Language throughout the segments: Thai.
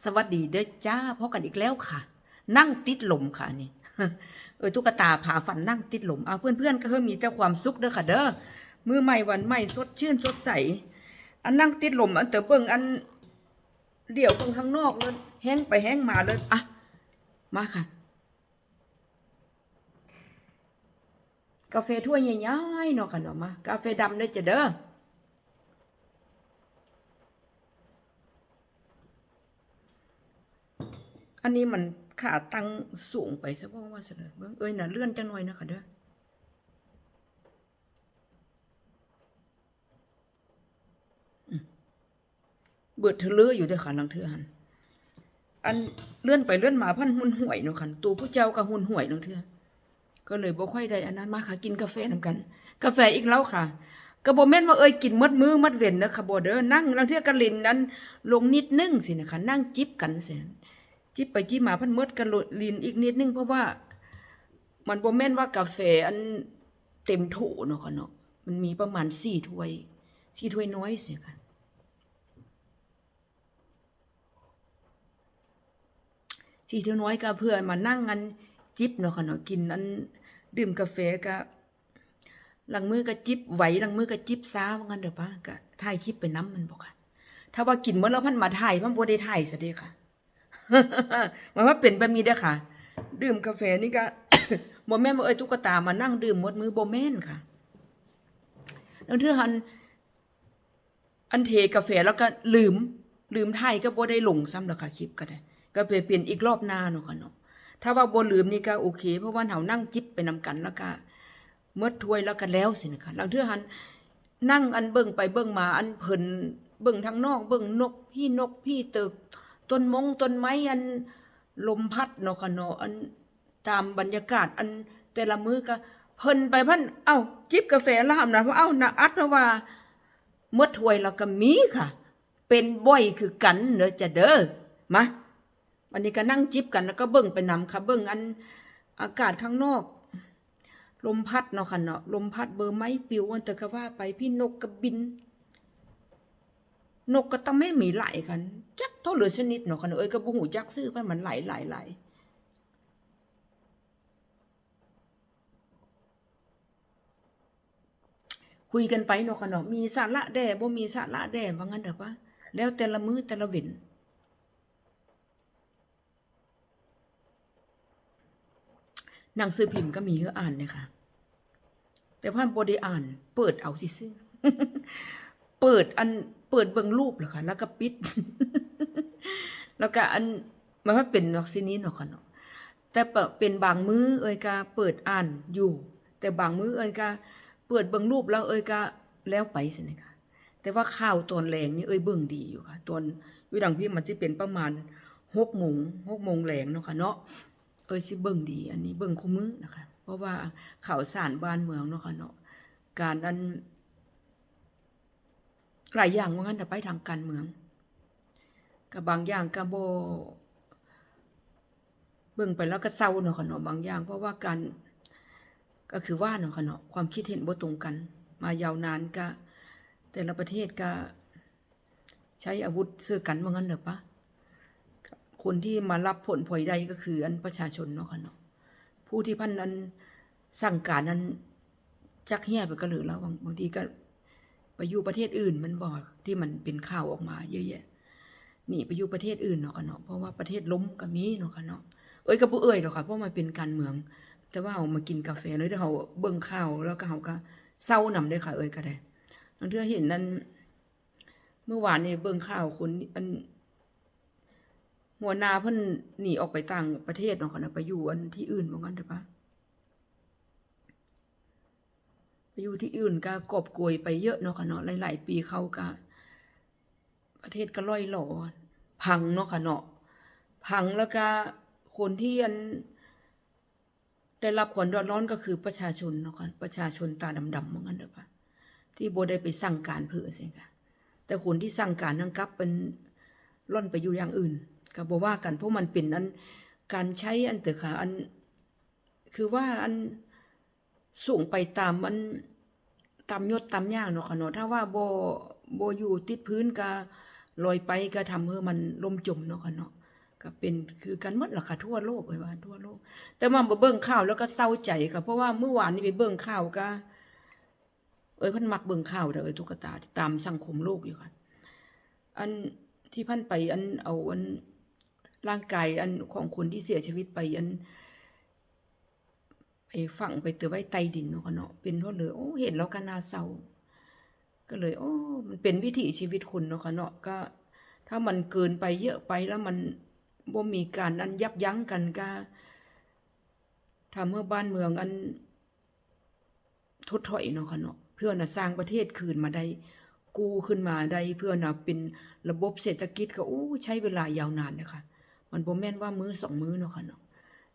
สวัสดีเด้อจ้าพบกันอีกแล้วค่ะ นั่งติดลมค่ะนี่เออตุ๊กตาผาฝันนั่งติดลมเอาเพื่อนๆก็เพิ่มมีแต่ความสุขเด้อค่ะเด้อมือใหม่วันใหม่สดชื่นสดใสอันนั่งติดลมอันเตอเบิ่งอันเดี่ยวเบิ่งข้างนอกเลยแห้งไปแห้งมาเลยอะมาค่ะ กาแฟถ้วยใหญ่ๆเนาะค่ะเนาะมากาแฟดำเด้อจ้ะเด้อ อันนี้มันขาตั้งสูงไปซะว่าว่าเสนอเบิ่งเอ้ยน่ะเลื่อนจังหน่อยนะคะเด้อเบิดเธอเลืออยู่เด้อค่ะลังเทือหันอันเลื่อนไปเลื่อนมาพันหุ่นห่วยเนาะค่ะตัวผู้เจ้าก็หุ่นห่วยลังเทือก็เลยบ่ค่อยได้อันนั้นมาค่ะกินกาแฟนํกัน กาแฟอีกแล้วค่ะก็บ่แม่นว่าเอ้ยกินหมดมือหมดเว้นเด้อค่ะบ่เด้อนั่งลังเทือกันลินนั้น ลงนิดนึงสินะคะนั่งจิบกันเสีย จิบไปจิบมาเพันมดกันโลลินอีกนิดนึงเพราะว่า มันบ่แม่นว่ากาแฟอันเต็มโถเนาะค่ะเนาะมันมีประมาณสี่ถ้วยสี่ถ้วยน้อยสิค่ะสี่ถ้วยน้อยก็เพื่อมานั่งกันจิบเนาะค่ะเนาะกินอันดื่มกาแฟก็หลังมือก็จิบไหวหลังมือก็จิบซ้าว่างั้นเด้อปะก็ถ่ายคลิปไปน้ำมันบอกค่ะ ถ้าว่ากินเมื่อแล้วพันมาถ่ายมันบ่ได้ถ่ายซะเด้ค่ะ มันว่าเป็นแบบนี้เด้อค่ะ ดื่มกาแฟนี่ก็บ่แม่นว่เอ้ยตุ๊กตามานั่งดื่มหมดมือบ่แม่นค่ะแล้วเทื่อหันอันเทกาแฟแล้วก็ลืม ลืมถ่ายก็บ่ได้ลงซ้ำแล้วค่ะคลิปก็ได้ ก็ไปเปลี่ยนอีกรอบหน้าเนาะค่ะเนาะถ้าว่าบ่ลืมนี่ก็โอเค เพราะว่าเฮานั่งจิบไปนำกันแล้วก็เมื่อถ้วยแล้วก็แล้วสินะคะแล้วเทื่อหันนั่งอันเบิ่งไปเบิ่งมาอันเพิ่นเบิ่งทางนอก เบิ่งนกพี่นกพี่ตึก ต้นมงต้นไม้อันลมพัดเนาะค่ะเนาะอันตามบรรยากาศอันแต่ละมื้อก็เพิ่นไปพันเอ้าจิบกาแฟลามนะเพราะเอ้านะอัดเพราะว่าเมื่อถวยแล้วก็มีค่ะ เป็นบ่อยคือกันเด้อจะเด้อมาวันนี้ก็นั่งจิบกันแล้วก็เบิ่งไปนำค่ะ เบิ่งอันอากาศข้างนอก ลมพัดเนาะค่ะเนาะลมพัดเบอร์ไม้ปิวอันแต่ก็ว่าไปพี่นกก็บิน นกก็ต้องไม่มีไหลกันจักเท่าเหลือชนิดเนาะค่ะเนเอ้ยก็บ่ฮู้จักซื้อมันมันไหลายหลายหลคุยกันไปเนาะค่ะเนาะมีสาระแด่บ่มีสาระแด่ว่างั้นเด้อปะแล้วแต่ละมื้อแต่ละเว้นหนังสือพิมพ์ก็มีให้อ่านเลยค่ะ แต่พ่านบ่ได้อ่าน เปิดเอาซื่อเปิดอัน เปิดเบิ่งรูปเหรอคะแล้วก็ปิด แล้วก็อันมันว่าเป็นนอกซินี้เนาะค่ะเนาะแต่เป็นบางมื้อเอ้ยก็เปิดอ่านอยู่ แต่บางมื้อเอ้ยก็เปิดเบิ่งรูปแล้วเอ้ยก็แล้วไปสินะคะแต่ว่าข่าวตอนแรงนี่เอ้ยเบิ่งดีอยู่ค่ะ ตอนอยู่ดังพี่มันสิเป็นประมาณ6โมง6โมงแรงเนาะค่ะเนาะเอ้ยสิเบิ่งดี อันนี้เบิ่งคู่มื้อนะคะ เพราะว่าข่าวสารบ้านเมืองเนาะค่ะเนาะการอัน หลายอย่างว่างั้นแต่ไปทางการเมืองกับบางอย่างก็บ่เบิ่งไปแล้วก็เศร้าเนาะค่ะเนาะบางอย่าง เพราะว่าการก็คือว่าเนาะค่ะเนาะความคิดเห็นบ่ตรงกัน มายาวนานก็แต่ละประเทศก็ใช้อาวุธซื้อกันว่างั้นเด้อปะคนที่มารับผลพลอยได้ก็คือ อันประชาชนเนาะค่ะเนาะผู้ที่พันนั้นสั่งการนั้นจักเฮียไปก็หลือแล้วบางบางทีก็ ไปอยู่ประเทศอื่นมันบอกที่มันเป็นข่าวออกมา เยอะแยะนีไปอยู่ประเทศอื่นเนาะค่ะเนาะเพราะว่าประเทศล้มก็มีเนาะค่ะเนาะเอ้ยก็บ่เอ่ยหรอกค่ะเพราะมันเป็นการเมือง แต่ว่าเอามากินกาแฟเลยเดี๋ยวเฮาเบิ่งข่าวแล้วก็เฮาก็เศร้านำได้อค่ะเอ้ยก็ได้บางเทื่อเห็นนั่นเมื่อวานเนี่ยเบิ่งข่าวคนอันหัวนาเพิ่นหนีออกไปต่างประเทศเนาะค่ะเนาะไปอยู่อันที่อื่นว่างั้นเด้อปะ ไปอยู่ที่อื่นก็กอบโกยไปเยอะเนาะค่ะเนาะหลาย ๆ ปีเขาก็ประเทศก็ล่อยหล่อพังเนาะค่ะเนาะพังแล้วก็คนที่อันได้รับความเดือดร้อนก็คือประชาชนเนาะค่ะประชาชนตาดำๆเหมือนกันเด้อปะที่โบได้ไปสั่งการเพื่อสิค่ะแต่คนที่สั่งการนั้นกลับเป็นล่อนไปอยู่อย่างอื่นก็บ่ว่ากันเพราะมันเป็นอันการใช้อันเตอค่ะอันคือว่าอัน สูงไปตามมันตามยศตามย่างเนาะค่ะเนาะถ้าว่าโบ่บ่อยู่ติดพื้นก็ลอยไปก็ทำให้มันล่มจมเนาะค่ะเนาะก็เป็นคือกันมดล่ะค่ะทั่วโลกเลยว่าทั่วโลก แต่มาบ่เบิ่งข่าวแล้วก็เศร้าใจค่ะเพราะว่าเมื่อวานนี้ไปเบิ่งข่าวก็ เอ้ยพันมักเบิ่งข่าวเด้อเอ้ยตุ๊กตาที่ตามสังคมโลกอยู่ค่ะ อันที่พันไปอันเอาอันร่างกายอันของคนที่เสียชีวิตไปอัน ไปฝังไปเตือไว้ใต้ดินเนาะค่ะเนาะเป็นเพราะเลยโอ้เห็นแล้วก็น่าเศร้า ก็เลย โอ้ มันเป็นวิถีชีวิตคนเนาะค่ะเนาะก็ ถ้ามันเกินไปเยอะไปแล้วมันบ่มีการอันยับยั้งกันก็ทำเมื่อบ้านเมืองอันทดถอยเนาะค่ะเนาะเพื่อน่ะสร้างประเทศคืนมาได้ กู้ขึ้นมาได้เพื่อน่ะเป็นระบบเศรษฐกิจก็โอ้ใช้เวลายาวนานนะคะมันบ่แม่นว่ามื้อสองมื้อเนาะค่ะเนาะ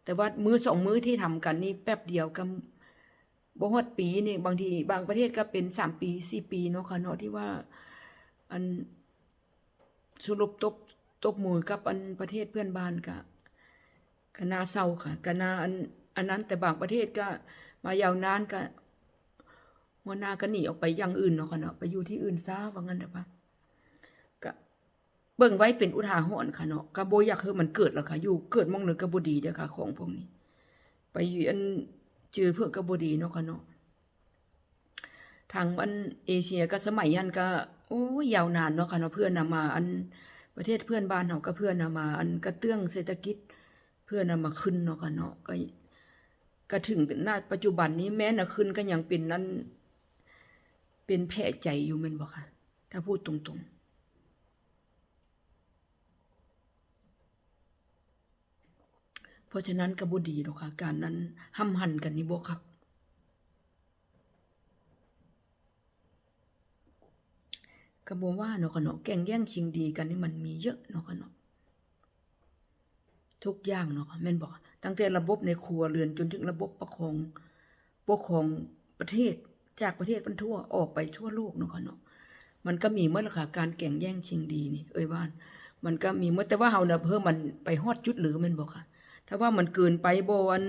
แต่ว่ามือสองมือที่ทำกันนี่แป๊บเดียวก็บ่ฮอดปีนี่บางทีบางประเทศก็เป็นสามปีสี่ปีเนาะค่ะเนาะที่ว่า อันสรุปตบตบมือกับอันประเทศเพื่อนบ้านก็ก็น่าเศร้าค่ะก็น่าอันอันนั้นแต่บางประเทศก็มายาวนานก็หัวหน้าก็หนีออกไปอย่างอื่นเนาะค่ะเนาะไปอยู่ที่อื่นซะว่างั้นเถอะปะก็ เบิ่งไว้เป็นอุทาหรณ์ค่ะเนาะก็บ่อยากให้มันเกิดหรอกค่ะ อยู่เกิดมองเลยก็บ่ดีเด้อค่ะ ของพวกนี้ ไปอยู่อันเจอเพื่อก็บ่ดีเนาะค่ะเนาะทางอันเอเชียก็สมัยยันก็โอ้ยยาวนานเนาะค่ะเนาะเพื่อนนำมา อันประเทศเพื่อนบ้านเฮาก็เพื่อนนำมา อันกระเตื้องเศรษฐกิจเพื่อนนำมาขึ้นเนาะค่ะเนาะก็ก็ถึงณปัจจุบันนี้แม้น่ะขึ้นก็ยังเป็นนั้นเป็นแผลใจอยู่แม่นบ่ค่ะ ถ้าพูดตรงๆ เพราะฉะนั้นก็บ่ดีหรอกค่ะ การนั้นห้ำหันกันนี่บ่คักก็บ่ว่าเนาะค่ะเนาะแก่งแย่งชิงดีกันนี่มันมีเยอะเนาะค่ะเนาะทุกอย่างเนาะค่ะแม่นบ่ค่ะตั้งแต่ระบบในครัวเรือนจนถึงระบบปกครองปกครองประเทศจากประเทศมันทั่วออกไปทั่วโลกเนาะค่ะเนาะมันก็มีเมื่อละค่ะการแก่งแย่งชิงดีนี่ เอ้ยว่านมันก็มีเมื่อแต่ว่าเฮาเน่ะเพิ่มมันไปฮอดจุดหรือแม่นบ่ค่ะ ถ้าว่ามันเกินไปโบอัน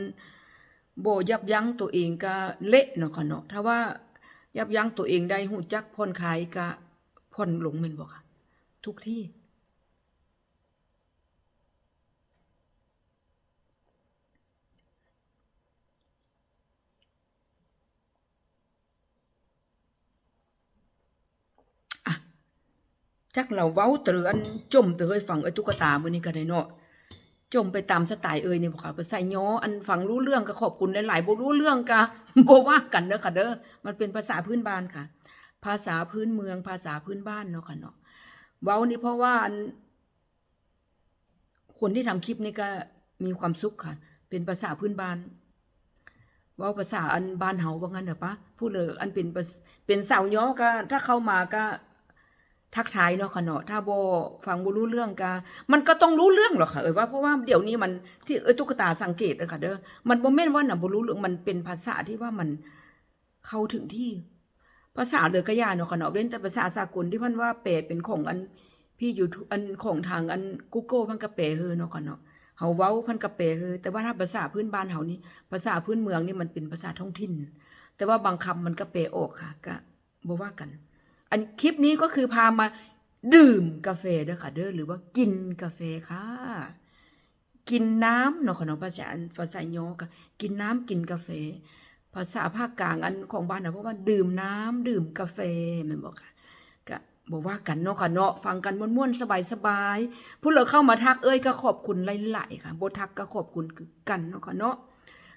โบยับยั้งตัวเองก็เละเนาะค่ะเนาะถ้าว่ายับยั้งตัวเองได้ฮู้จักผ่นคายก็ผ่อนลงแม่นบ่ค่ะ ทุกที่จักเราเว้าตรืออันจมเจมไปตามสไตล์เอ่ยเนี่บ่ค่ะไปใส่ย้ออันฟังรู้เรื่องก็ขอบคุณหลายๆบ่รู้เรื่องก็บ่ว่ากันเด้อค่ะเด้อมันเป็นภาษาพื้นบ้านค่ะ ภาษาพื้นเมืองภาษาพื้นบ้านเนาะค่ะเนาะเว้านี่เพราะว่าอันคนที่ทำคลิปนี่ก็มีความสุขค่ะ เป็นภาษาพื้นบ้านว้าภาษาอันบ้านเฮาว่างั้นเถอปะพูดเลยอันเป็นเป็นสาวย้อก็ถ้าเข้ามาก็ ทักทายเนาะค่ะเนาะถ้าบฟังบรู้เรื่องก็มันก็ต้องรู้เรื่องหรอกค่ะเอ้ยว่าเพราะว่าเดี๋ยวนี้มันที่เอ้ยตุ๊กตาสังเกตเด้อค่ะเด้อมันบ่แม่นว่าน่ะบรู้เรื่องมันเป็นภาษาที่ว่ามันเข้าถึงที่ ภาษาเลยก็ยาเนาะค่ะเนาะเว้นแต่ภาษาสากลที่พิ่นว่าแปลเป็นของอันพี่อยู่อันของทางอัน Google เพิ่นก็แปลเฮอเนาะค่ะเนาะเฮาเว้าพิ่นก็แปลเฮอแต่ว่าถ้าภาษาพื้นบ้านเฮานี่ภาษาพื้นเมืองนี่มันเป็นภาษาท้องถิ่น แต่ว่าบางคำมันก็แปลออกค่ะก็บ่ว่ากัน อันคลิปนี้ก็คือพามาดื่มกาแฟเด้อค่ะเด้อหรือว่ากินกาแฟค่ะ กินน้ำเนาะค่ะเนาะภาษาภาษาย้อก็กินน้ำกินกาแฟ ภาษาภาคกลางอันของบ้านน่ะเพราะว่าดื่มน้ำดื่มกาแฟม่นบ่ค่ะก็บ่ว่ากันเนาะค่ะเนาะฟังกันม่วนๆสบายๆผู้เราเข้ามาทักเอ้ยก็ขอบคุณหลายๆค่ะบทักก็ขอบคุณคือกันเนาะค่ะเนาะ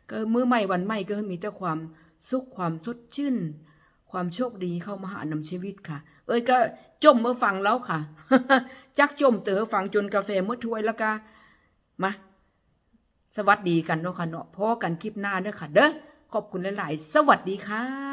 ก็มื้อใหม่วันใหม่ก็มีแต่ความสุขความสดชื่น ความโชคดีเข้ามาหานำชีวิตค่ะ เอ้ยก็จมเมื่อฟังแล้วค่ะ จักจมเต๋อฟังจนกาแฟเมดถ้วยแล้วก็มาสวัสดีกันเนาะค่ะเนาะพอกันคลิปหน้าเด้อค่ะ เด้อขอบคุณหลาย ๆ สวัสดีค่ะ